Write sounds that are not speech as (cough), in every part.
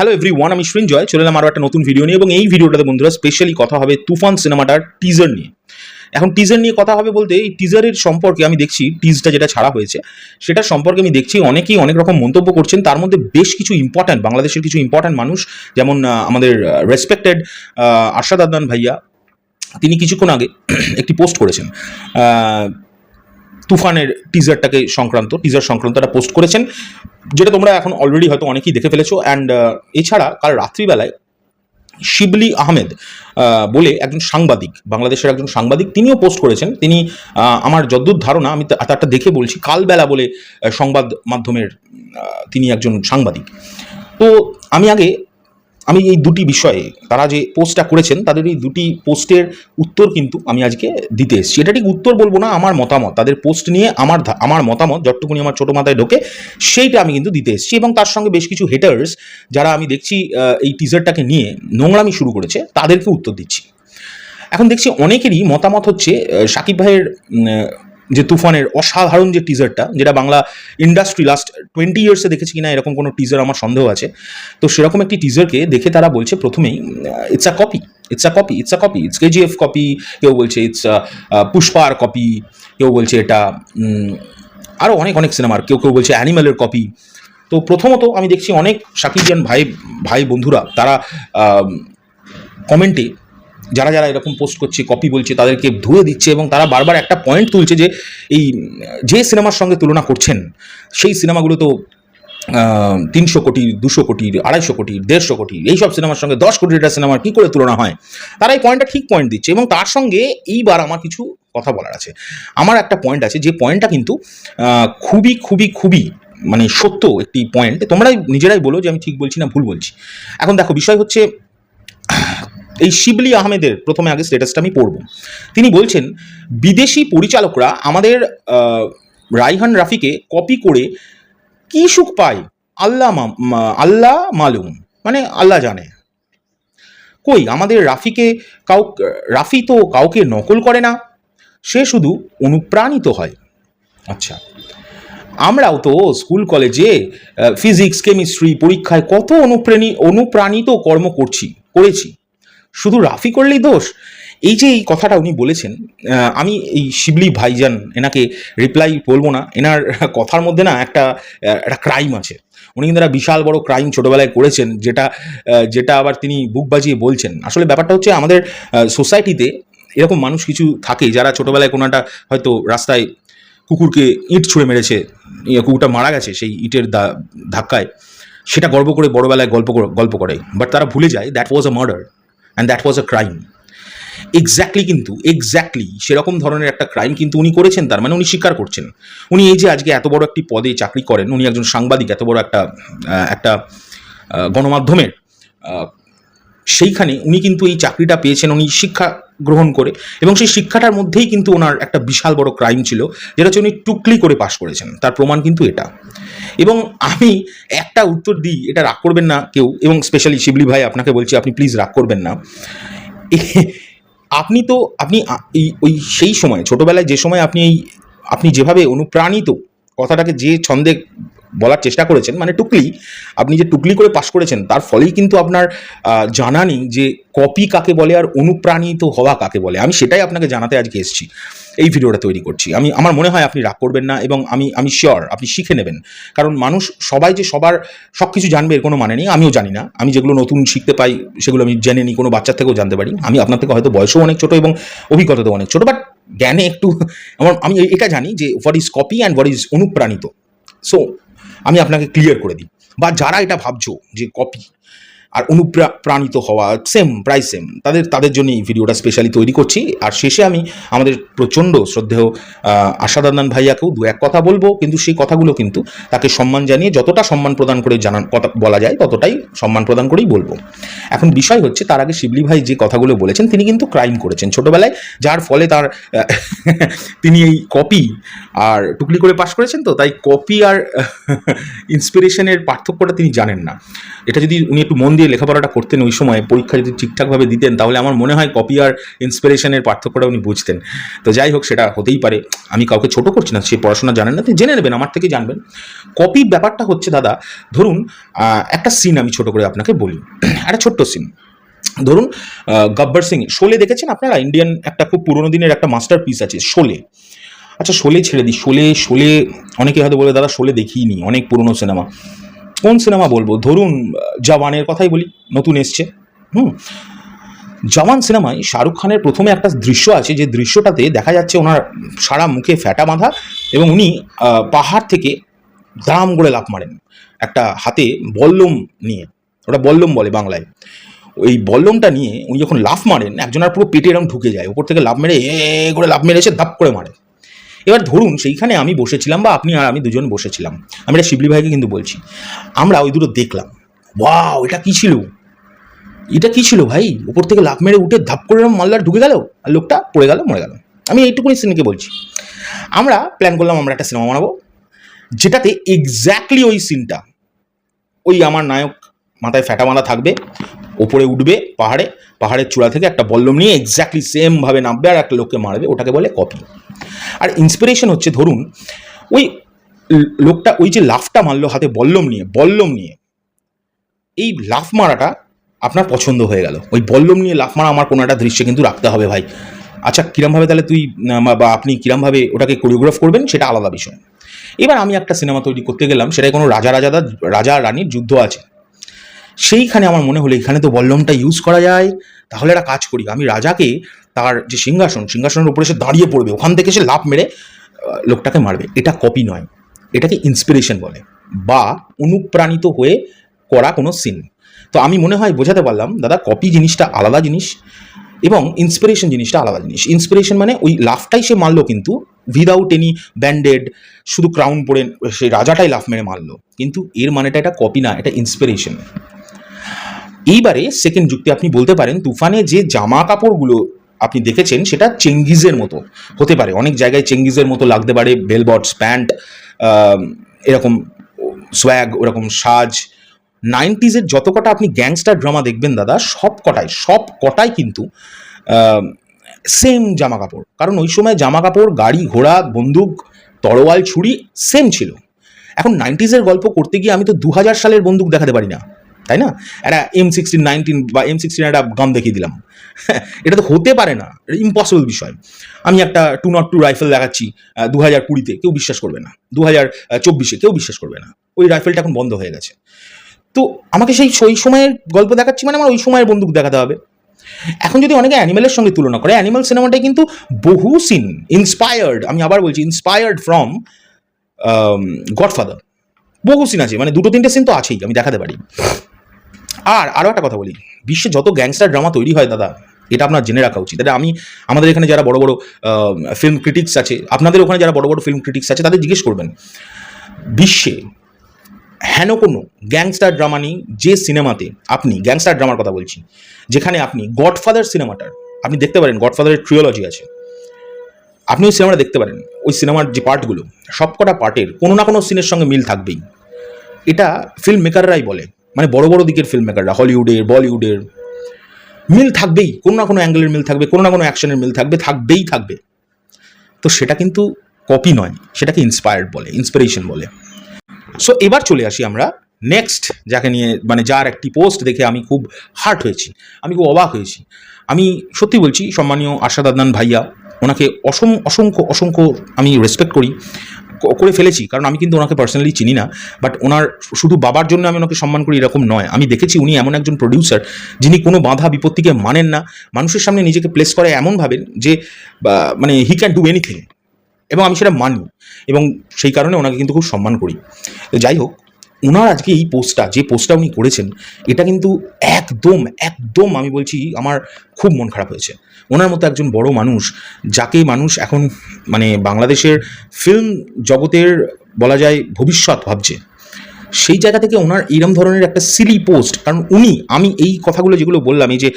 Hello every one আমি সৃঞ্জয় চলে এলাম আরও একটা নতুন ভিডিও নিয়ে এবং এই ভিডিওটাতে বন্ধুরা স্পেশালি কথা হবে তুফান সিনেমাটার টিজার নিয়ে। এখন টিজার নিয়ে কথা হবে বলতে এই টিজারের সম্পর্কে আমি দেখছি টিজটা যেটা ছাড়া হয়েছে, সেটার সম্পর্কে আমি দেখছি অনেকেই অনেক রকম মন্তব্য করছেন। তার মধ্যে বেশ কিছু ইম্পর্ট্যান্ট বাংলাদেশের কিছু ইম্পর্ট্যান্ট মানুষ, যেমন আমাদের রেসপেক্টেড আরশাদ আদনান ভাইয়া, তিনি কিছুক্ষণ আগে একটি পোস্ট করেছেন। তুফানের টিজারটাকে সংক্রান্ত টিজার সংক্রান্ত একটা পোস্ট করেছেন, যেটা তোমরা এখন অলরেডি হয়তো অনেকেই দেখে ফেলেছো অ্যান্ড এছাড়া কাল রাত্রিবেলায় শিবলি আহমেদ বলে একজন সাংবাদিক, বাংলাদেশের একজন সাংবাদিক, তিনিও পোস্ট করেছেন। তিনি আমার যদ্দূর ধারণা, আমি তারটা দেখে বলছি, কালবেলা বলে সংবাদ মাধ্যমের তিনি একজন সাংবাদিক। তো আমি আগে আমি এই দুটি বিষয়ে তারা যে পোস্টটা করেছেন, তাদের এই দুটি পোস্টের উত্তর কিন্তু আমি আজকে দিতে এসেছি। এটা ঠিক উত্তর বলব না, আমার মতামত। তাদের পোস্ট নিয়ে আমার আমার মতামত যতটুকুনি আমার ছোটো মাথায় ঢোকে, সেইটা আমি কিন্তু দিতে এসেছি এবং তার সঙ্গে বেশ কিছু হেটার্স যারা আমি দেখছি এই টিজারটাকে নিয়ে নোংরামি শুরু করেছে, তাদেরকে উত্তর দিচ্ছি। এখন দেখছি অনেকেরই মতামত হচ্ছে সাকিব ভাইয়ের যে তুফানের অসাধারণ যে টিজারটা যেটা বাংলা ইন্ডাস্ট্রি লাস্ট টোয়েন্টি ইয়ার্সে দেখেছি কিনা, এরকম কোনো টিজার আমার সন্দেহ আছে। তো সেরকম একটি টিজারকে দেখে তারা বলছে প্রথমেই it's a copy it's a copy it's a copy it's KGF copy কেউ বলছে ইটস পুষ্পার কপি কেউ বলছে এটা আরও অনেক অনেক সিনেমার কেউ কেউ বলছে অ্যানিম্যালের কপি তো প্রথমত আমি দেখছি অনেক সাকিবিয়ান ভাই ভাই বন্ধুরা, তারা কমেন্টে যারা যারা এরকম পোস্ট করছে কপি বলছে, তাদেরকে ধুয়ে দিচ্ছে এবং তারা বারবার একটা পয়েন্ট তুলছে যে এই, যে সিনেমার সঙ্গে তুলনা করছেন, সেই সিনেমাগুলো তো তিনশো কোটি, দুশো কোটির আড়াইশো কোটির দেড়শো কোটির এইসব সিনেমার সঙ্গে দশ কোটি একটা সিনেমার কী করে তুলনা হয়? তারা এই পয়েন্টটা ঠিক পয়েন্ট দিচ্ছে এবং তার সঙ্গে এইবার আমার কিছু কথা বলার আছে। আমার একটা পয়েন্ট আছে, যে পয়েন্টটা কিন্তু খুবই খুবই খুবই মানে সত্য একটি পয়েন্ট তোমরাই নিজেরাই বলো যে আমি ঠিক বলছি না ভুল বলছি। এখন দেখো, বিষয় হচ্ছে এই শিবলি আহমেদের প্রথমে আগে স্টেটাসটা আমি পড়ব। তিনি বলছেন, বিদেশি পরিচালকরা আমাদের রাইহান রাফিকে কপি করে কি সুখ পায়? আল্লাহ আল্লাহ মালুম মানে আল্লাহ জানে। কই, আমাদের রাফিকে কাউ, রাফি তো কাউকে নকল করে না, সে শুধু অনুপ্রাণিত হয়। আচ্ছা আমরাও তো স্কুল কলেজে ফিজিক্স কেমিস্ট্রি পরীক্ষায় কত অনুপ্রাণী, অনুপ্রাণিত কর্ম করছি, করেছি। শুধু রাফি করলেই দোষ? এই যে এই কথাটা উনি বলেছেন আমি এই শিবলি ভাইজান এনাকে রিপ্লাই বলব না এনার কথার মধ্যে না একটা একটা ক্রাইম আছে। উনি কিন্তু একটা বিশাল বড় ক্রাইম ছোটোবেলায় করেছেন যেটা যেটা আবার তিনি বুক বাজিয়ে বলছেন। আসলে ব্যাপারটা হচ্ছে আমাদের সোসাইটিতে এরকম মানুষ কিছু থাকে যারা ছোটোবেলায় কোনো একটা হয়তো রাস্তায় কুকুরকে ইট ছুঁড়ে মেরেছে ইয়ে, কুকুরটা মারা গেছে সেই ইটের ধাক্কায় সেটা গর্ব করে বড়বেলায় গল্প গল্প করে বাট তারা ভুলে যায় that was a murder and that was a crime exactly কিন্তু এক্স্যাক্টলি সেরকম ধরনের একটা ক্রাইম কিন্তু উনি করেছেন, তার মানে উনি স্বীকার করছেন। উনি এই যে আজকে এত বড় একটি পদে চাকরি করেন, উনি একজন সাংবাদিক, এত বড় একটা একটা গণমাধ্যমের সেইখানে উনি কিন্তু এই চাকরিটা পেয়েছেন, উনি শিক্ষা গ্রহণ করে। এবং সেই শিক্ষাটার মধ্যেই কিন্তু ওনার একটা বিশাল বড় ক্রাইম ছিল, যেটা হচ্ছে উনি টুকলি করে পাশ করেছেন। তার প্রমাণ কিন্তু এটা। এবং আমি একটা উত্তর দিই, এটা রাগ করবেন না কেউ, এবং স্পেশালি শিবলি ভাই আপনাকে বলছি, আপনি প্লিজ রাগ করবেন না। আপনি তো, আপনি ওই সেই সময়, ছোটোবেলায় যে সময় আপনি এই, আপনি যেভাবে অনুপ্রাণিত, কথাটাকে যে ছন্দে বলার চেষ্টা করেছেন মানে টুকলি, আপনি যে টুকলি করে পাশ করেছেন, তার ফলেই কিন্তু আপনার জানা নেই যে কপি কাকে বলে আর অনুপ্রাণিত হওয়া কাকে বলে। আমি সেটাই আপনাকে জানাতে আজকে এসেছি। এই ভিডিওটা তৈরি করছি। আমি, আমার মনে হয় আপনি রাগ করবেন না এবং আমি আমি শিওর আপনি শিখে নেবেন। কারণ মানুষ সবাই যে সবার সব কিছু জানবে এর কোনো মানে নেই, আমিও জানি না। আমি যেগুলো নতুন শিখতে পাই, সেগুলো আমি জেনে নিই, কোনো বাচ্চার থেকেও জানতে পারি। আমি আপনার থেকে হয়তো বয়সও অনেক ছোটো এবং অভিজ্ঞতাতেও অনেক ছোটো বাট জ্ঞানে একটু (laughs) আমার, আমি এটা জানি যে what is copy and what is অনুপ্রাণিত। সো আমি আপনাকে ক্লিয়ার করে দিই। বা যারা এটা ভাবছ যে কপি আর অনুপ্রাণিত হওয়া সেম প্রায় সেম তাদের তাদের জন্য এই ভিডিওটা স্পেশালি তৈরি করছি। আর শেষে আমি আমাদের প্রচণ্ড শ্রদ্ধেয় আহ, আশাদ আদনান ভাইয়াকেও দু এক কথা বলব কিন্তু সেই কথাগুলো কিন্তু তাকে সম্মান জানিয়ে যতটা সম্মান প্রদান করে জানান কথা বলা যায় ততটাই সম্মান প্রদান করেই বলব। এখন বিষয় হচ্ছে তার আগে শিবলি ভাই যে কথাগুলো বলেছেন তিনি কিন্তু ক্রাইম করেছেন। ছোটোবেলায় যার ফলে তার (laughs) তিনি এই কপি আর টুকলি করে পাশ করেছেন তো তাই কপি আর ইন্সপিরেশনের পার্থক্যটা তিনি জানেন না। এটা যদি উনি একটু মন দিয়ে লেখাপড়াটা করতেন ওই সময়, পরীক্ষা যদি ঠিকঠাকভাবে দিতেন, তাহলে আমার মনে হয় কপি আর ইন্সপিরেশনের পার্থক্যটা উনি বুঝতেন। তো যাই হোক, সেটা হতেই পারে। আমি কাউকে ছোট করছি না, সে পড়াশোনা জানেন না জেনে নেবেন, আমার থেকে জানবেন। কপি ব্যাপারটা হচ্ছে, দাদা, ধরুন একটা সিন আমি ছোট করে আপনাকে বলি। একটা ছোট্ট সিন ধরুন গব্বর সিং, শোলে দেখেছেন আপনারা? ইন্ডিয়ান একটা খুব পুরোনো দিনের একটা মাস্টার পিস আছে, শোলে। আচ্ছা শোলে ছেড়ে দিই, শোলে শোলে, অনেকে হয়তো বলে, দাদা, শোলে দেখিনি, অনেক পুরনো সিনেমা কোন সিনেমা বলব? ধরুন জওয়ানের কথাই বলি, নতুন এসছে। হুম? জওয়ান সিনেমায় শাহরুখ খানের প্রথমে একটা দৃশ্য আছে, যে দৃশ্যটাতে দেখা যাচ্ছে ওনার সারা মুখে ফ্যাটা বাঁধা এবং উনি পাহাড় থেকে দাম করে লাফ মারেন। একটা হাতে বল্লম নিয়ে, ওটা বল্লম বলে বাংলায়। ওই বল্লমটা নিয়ে উনি যখন লাফ মারেন, একজনের পুরো পেটে এরকম ঢুকে যায়, ওপর থেকে লাফ মেরে এ করে লাফ মেরে এসে ধাপ করে মারে এবার ধরুন সেইখানে আমি বসেছিলাম বা আপনি আর আমি দুজন বসেছিলাম। আমি এটা শিবলি ভাইকে কিন্তু বলছি। আমরা ওই দুটো দেখলাম। ওয়াও, এটা কি ছিল? এটা কী ছিল ভাই? উপর থেকে লাফ মেরে উঠে ধাপ করে মাল্লার ঢুকে গেল আর লোকটা পড়ে গেল, মরে গেল। আমি এইটুকুনি সিনেকে বলছি। আমরা প্ল্যান করলাম আমরা একটা সিনেমা বানাবো। যেটাতে এক্স্যাক্টলি ওই সিনটা ওই আমার নায়ক মাথায় ফ্যাটা মাথা থাকবে। ওপরে উঠবে পাহাড়ে, পাহাড়ের চূড়া থেকে একটা বল্লম নিয়ে এক্স্যাক্টলি সেমভাবে নামবে আর একটা লোককে মারবে, ওটাকে বলে কপি আর ইন্সপিরেশন হচ্ছে ধরুন, ওই লোকটা ওই যে লাফটা মারলো হাতে বল্লম নিয়ে বল্লম নিয়ে। এই লাফ মারাটা আপনার পছন্দ হয়ে গেল। ওই বল্লম নিয়ে লাফ মারা আমার কোনো একটা দৃশ্যে কিন্তু রাখতে হবে ভাই। আচ্ছা কীরমভাবে তাহলে তুই বা আপনি কীরমভাবে ওটাকে কোরিওগ্রাফ করবেন সেটা আলাদা বিষয়। এবার আমি একটা সিনেমা তৈরি করতে গেলাম, সেটাই কোনো রাজা রাজাদার রাজা, রানীর যুদ্ধ আছে। সেইখানে আমার মনে হলো এখানে তো বল্লমটা ইউজ করা যায়। তাহলে একটা কাজ করি। আমি রাজাকে তার যে সিংহাসন, সিংহাসনের উপরে সে দাঁড়িয়ে পড়বে। ওখান থেকে সে লাভ মেরে লোকটাকে মারবে। এটা কপি নয়। এটাকে ইন্সপিরেশন বলে বা অনুপ্রাণিত হয়ে করা কোনো সিন তো আমি মনে হয় বোঝাতে পারলাম, দাদা কপি জিনিসটা আলাদা জিনিস এবং ইন্সপিরেশন জিনিসটা আলাদা জিনিস। ইন্সপিরেশন মানে ওই লাফটাই সে মারলো কিন্তু উইদাউট এনি ব্যান্ডেড শুধু ক্রাউন পরে সে রাজাটাই লাফ মেরে মারলো। কিন্তু এর মানেটা এটা কপি না, এটা ইন্সপিরেশন এইবারে সেকেন্ড যুক্তি আপনি বলতে পারেন, তুফানে যে জামা কাপড়গুলো আপনি দেখেছেন, সেটা চেঙ্গিজের মতো। হতে পারে, অনেক জায়গায় চেঙ্গিজের মতো লাগতে পারে বেলবটস প্যান্ট এরকম সোয়াগ ওরকম সাজ। নাইনটিজের যত কটা আপনি গ্যাংস্টার ড্রামা দেখবেন দাদা সব কটাই সব কটাই কিন্তু সেম জামা কাপড় কারণ ওই সময় জামা কাপড় গাড়ি, ঘোড়া, বন্দুক, তরোয়াল, ছুরি সেম ছিল। এখন নাইনটিজের গল্প করতে গিয়ে আমি তো দু হাজার সালের বন্দুক দেখাতে পারি না। তাই না? একটা এম সিক্সটিন নাইনটিন বা এম সিক্সটিন একটা গান দেখিয়ে দিলাম। (laughs) এটা তো হতে পারে না, এটা ইম্পসিবল বিষয়। আমি একটা টু নট টু রাইফেল দেখাচ্ছি দু হাজার কুড়িতে, কেউ বিশ্বাস করবে না। দু হাজার চব্বিশে, কেউ বিশ্বাস করবে না। ওই রাইফেলটা এখন বন্ধ হয়ে গেছে। তো আমাকে সেই ওই সময়ের গল্প দেখাচ্ছি মানে আমার ওই সময়ের বন্দুক দেখাতে হবে। এখন যদি অনেকে অ্যানিমেলের সঙ্গে তুলনা করে, অ্যানিমেল সিনেমাটাই কিন্তু বহু সিন ইন্সপায়ার্ড আমি আবার বলছি ইন্সপায়ার্ড ফ্রম গডফাদার বহু সিন আছে মানে দুটো তিনটে সিন তো আছেই, আমি দেখাতে পারি। আর আরও একটা কথা বলি, বিশ্বে যত গ্যাংস্টার ড্রামা তৈরি হয় দাদা, এটা আপনার জেনে রাখা উচিত। এটা আমি, আমাদের এখানে যারা বড় বড় ফিল্ম ক্রিটিক্স আছে, আপনাদের ওখানে যারা বড় বড় ফিল্ম ক্রিটিক্স আছে, তাদের জিজ্ঞেস করবেন, বিশ্বে হেন কোনো গ্যাংস্টার ড্রামা নেই যে সিনেমাতে আপনি গ্যাংস্টার ড্রামার কথা বলছি, যেখানে আপনি গডফাদার সিনেমাটার আপনি দেখতে পারেন গডফাদারের ট্রিওলজি আছে। আপনি ওই সিনেমাটা দেখতে পারেন, ওই সিনেমার যে পার্টগুলো সবকটা পার্টের কোনো না কোনো সিনের সঙ্গে মিল থাকবেই। এটা ফিল্ম মেকাররাই বলে মানে বড় বড় দিকের ফিল্ম মেকাররা হলিউডের বলিউডের মিল থাকবেই, কোনো না কোনো অ্যাঙ্গেলের মিল থাকবে, কোনো না কোনো অ্যাকশনের মিল থাকবে, থাকবেই থাকবে। তো সেটা কিন্তু কপি নয়, সেটাকে ইন্সপায়ার্ড বলে ইন্সপিরেশন বলে। সো এবার চলে আসি আমরা নেক্সট যাকে নিয়ে মানে যার একটি পোস্ট দেখে আমি খুব হার্ট হয়েছি, আমি খুব অবাক হয়েছি। আমি সত্যি বলছি, সম্মানীয় আশাদ আদনান ভাইয়া, ওনাকে অসম, অসংখ্য অসংখ্য আমি রেসপেক্ট করি। করে ফেলেছি, কারণ আমি কিন্তু ওনাকে পার্সোনালি চিনি না বাট ওনার শুধু বাবার জন্য আমি ওনাকে সম্মান করি এরকম নয়। আমি দেখেছি উনি এমন একজন প্রডিউসার যিনি কোনো বাধা বিপত্তিকে মানেন না। মানুষের সামনে নিজেকে প্লেস করে এমন ভাবেন যে মানে হি ক্যান ডু এনিথিং এবং আমি সেটা মানি এবং সেই কারণে ওনাকে কিন্তু খুব সম্মান করি। যাই হোক ওনার আজকে এই পোস্টটা, যে পোস্টটা উনি করেছেন, এটা কিন্তু একদম একদম আমি বলছি আমার খুব মন খারাপ হয়েছে। ওনার মতো একজন বড় মানুষ, যাকে মানুষ এখন মানে বাংলাদেশের ফিল্ম জগতের বলা যায় ভবিষ্যৎ ভাবছে, সেই জায়গা থেকে ওনার এইরম ধরনের একটা সিলি পোস্ট কারণ উনি, আমি এই কথাগুলো যেগুলো বললাম, এই যে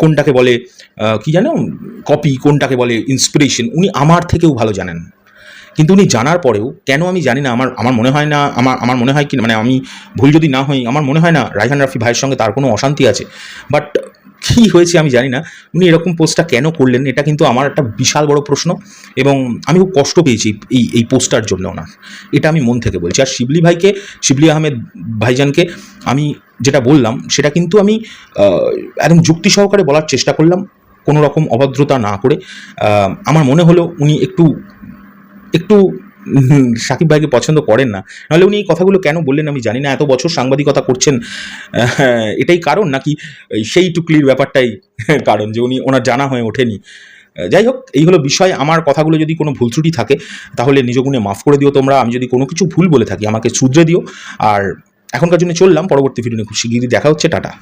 কোনটাকে বলে কি জানো? কপি কোনটাকে বলে ইন্সপিরেশন উনি আমার থেকেও ভালো জানেন। কিন্তু উনি জানার পরেও, কেন আমি জানি না, আমার আমার মনে হয় না, আমার আমার মনে হয় কি মানে আমি ভুল যদি না হই, আমার মনে হয় না রায়হান রাফি ভাইয়ের সঙ্গে তার কোনো অশান্তি আছে। বাট কী হয়েছে আমি জানি না। উনি এরকম পোস্টটা কেন করলেন, এটা কিন্তু আমার একটা বিশাল বড় প্রশ্ন এবং আমি খুব কষ্ট পেয়েছি এই এই পোস্টটার জন্য ওনার। এটা আমি মন থেকে বলছি। আর শিবলি ভাইকে, শিবলি আহমেদ ভাইজানকে আমি যেটা বললাম, সেটা কিন্তু আমি একদম যুক্তি সহকারে বলার চেষ্টা করলাম, কোনো রকম অভদ্রতা না করে। আমার মনে হলো উনি একটু একটু সাকিব ভাইকে পছন্দ করেন না। নাহলে উনি এই কথাগুলো কেন বললেন আমি জানি না, এত বছর সাংবাদিকতা করছেন এটাই কারণ নাকি সেই টুকলির ব্যাপারটাই কারণ যে উনি ওনার জানা হয়ে ওঠেনি। যাই হোক, এই হলো বিষয়, আমার কথাগুলো যদি কোনো ভুল ত্রুটি থাকে, তাহলে নিজ গুণে মাফ করে দিও তোমরা, আমি যদি কোনো কিছু ভুল বলে থাকি, আমাকে শুধরে দিও। আর এখনকার জন্য চললাম, পরবর্তী ভিডিও খুব শিগগিরই দেখা হচ্ছে, টাটা।